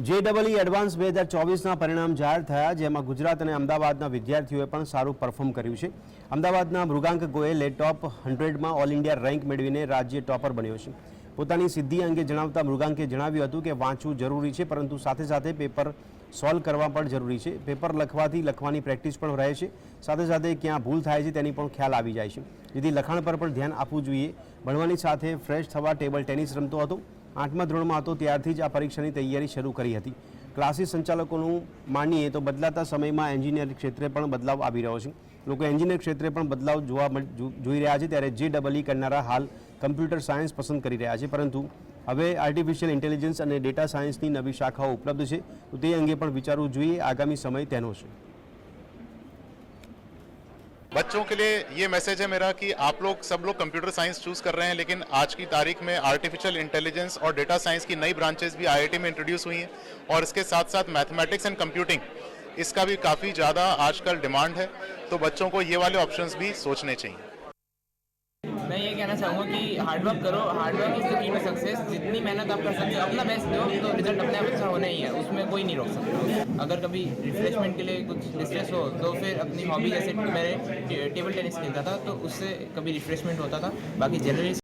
જે double E advance બે હજાર ચોવીસના પરિણામ જાહેર થયા, જેમાં ગુજરાત અને અમદાવાદના વિદ્યાર્થીઓએ પણ સારું પરફોર્મ કર્યું છે. અમદાવાદના મૃગાંક ગોયલે ટોપ હંડ્રેડમાં ઓલ ઇન્ડિયા રેન્ક મેળવીને રાજ્ય ટોપર બન્યો છે. પોતાની સિદ્ધિ અંગે જણાવતા મૃગાંકે જણાવ્યું હતું કે વાંચવું જરૂરી છે, પરંતુ સાથે સાથે પેપર સોલ્વ કરવા પણ જરૂરી છે. પેપર લખવાથી લખવાની પ્રેક્ટિસ પણ રહે છે. સાથે સાથે ક્યાં ભૂલ થાય છે તેની પણ ખ્યાલ આવી જાય છે. જેથી લખાણ પર પણ ધ્યાન આપવું જોઈએ. ભણવાની સાથે ફ્રેશ થવા ટેબલ ટેનિસ રમતો હતો. આઠમા ધોરણમાં હતો ત્યારથી જ આ પરીક્ષાની તૈયારી શરૂ કરી હતી. ક્લાસીસ સંચાલકોનું માનીએ તો બદલાતા સમયમાં એન્જિનિયરિંગ ક્ષેત્રે પણ બદલાવ આવી રહ્યો છે. લોકો એન્જિનિયર ક્ષેત્રે પણ બદલાવ જોવા જોઈ રહ્યા છે ત્યારે જે ડબલ કરનારા હાલ કમ્પ્યુટર સાયન્સ પસંદ કરી રહ્યા છે. પરંતુ હવે આર્ટિફિશિયલ ઇન્ટેલિજન્સ અને ડેટા સાયન્સની નવી શાખાઓ ઉપલબ્ધ છે તો તે અંગે પણ વિચારવું જોઈએ આગામી સમય તેનો છે बच्चों के लिए ये मैसेज है मेरा कि आप लोग सब लोग कंप्यूटर साइंस चूज कर रहे हैं लेकिन आज की तारीख में आर्टिफिशियल इंटेलिजेंस और डेटा साइंस की नई ब्रांचेस भी आईआईटी में इंट्रोड्यूस हुई हैं और इसके साथ साथ मैथमेटिक्स एंड कंप्यूटिंग इसका भी काफ़ी ज़्यादा आजकल डिमांड है तो बच्चों को ये वाले ऑप्शंस भी सोचने चाहिए मैं ये कहना चाहूँगा कि हार्डवर्क करो hard work is the key to success जितनी मेहनत आप कर सकते हो, अपना बेस्ट दो तो रिज़ल्ट अपने आप अच्छा होना ही है, उसमें कोई नहीं रोक सकता। अगर कभी रिफ्रेशमेंट के लिए कुछ डिस्ट्रेस हो तो फिर अपनी हॉबी जैसे मैंने टेबल टेनिस खेलता था तो उससे कभी रिफ्रेशमेंट होता था, बाकी जनरली